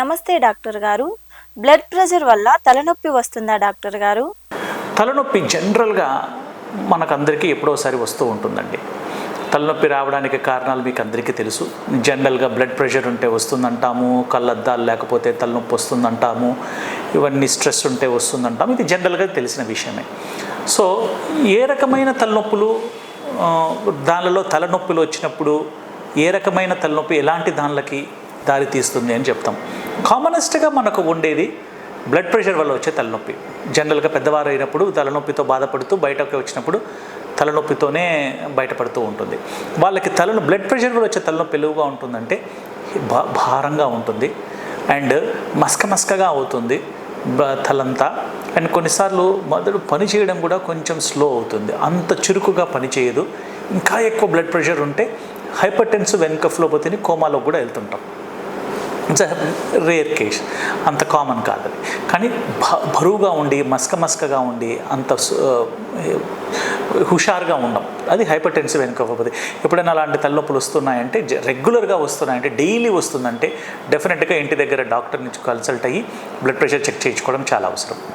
నమస్తే డాక్టర్ గారు. Blood pressure వల్ల తలనొప్పి వస్తుందా డాక్టర్ గారు? తలనొప్పి జనరల్గా మనకందరికీ ఎప్పుడోసారి వస్తూ ఉంటుందండి. తలనొప్పి రావడానికి కారణాలు మీకు అందరికీ తెలుసు. జనరల్గా బ్లడ్ ప్రెషర్ ఉంటే వస్తుందంటాము కళ్ళద్దాలు లేకపోతే తలనొప్పి వస్తుందంటాము ఇవన్నీ స్ట్రెస్ ఉంటే వస్తుందంటాము. ఇది జనరల్గా తెలిసిన విషయమే. సో ఏ రకమైన తలనొప్పులు దానిలో తలనొప్పులు వచ్చినప్పుడు ఏ రకమైన తలనొప్పి ఎలాంటి దానిలకి దారి తీస్తుంది అని చెప్తాం. కామనెస్ట్గా మనకు ఉండేది బ్లడ్ ప్రెషర్ వల్ల వచ్చే తలనొప్పి. జనరల్గా పెద్దవారు అయినప్పుడు తలనొప్పితో బాధపడుతూ బయటకు వచ్చినప్పుడు తలనొప్పితోనే బయటపడుతూ ఉంటుంది. వాళ్ళకి తలను బ్లడ్ ప్రెషర్ వల్ల వచ్చే తలనొప్పి ఎలువుగా ఉంటుందంటే భా భారంగా ఉంటుంది. అండ్ మస్క మస్కగా అవుతుంది బ- తలంతా. అండ్ కొన్నిసార్లు మొదలు పని చేయడం కూడా కొంచెం స్లో అవుతుంది. అంత చురుకుగా పని చేయదు. ఇంకా ఎక్కువ బ్లడ్ ప్రెషర్ ఉంటే హైపర్ టెన్స్ వెనుక ఫ్లోపతిని కోమాలో కూడా వెళ్తుంటాం. ఇట్స్ రేర్ కేస్ అంత కామన్ కాదు అది. కానీ భ- బరువుగా ఉండి మస్క మస్కగా ఉండి అంత సు- హుషారుగా ఉండం. అది హైపర్ టెన్సివ్ వెనుకపోతే ఎప్పుడైనా అలాంటి తలనొప్పులు వస్తున్నాయంటే రెగ్యులర్గా వస్తున్నాయంటే డైలీ వస్తుందంటే డెఫినెట్గా ఇంటి దగ్గర డాక్టర్ నుంచి కన్సల్ట్ అయ్యి బ్లడ్ ప్రెషర్ చెక్ చేయించుకోవడం చాలా అవసరం.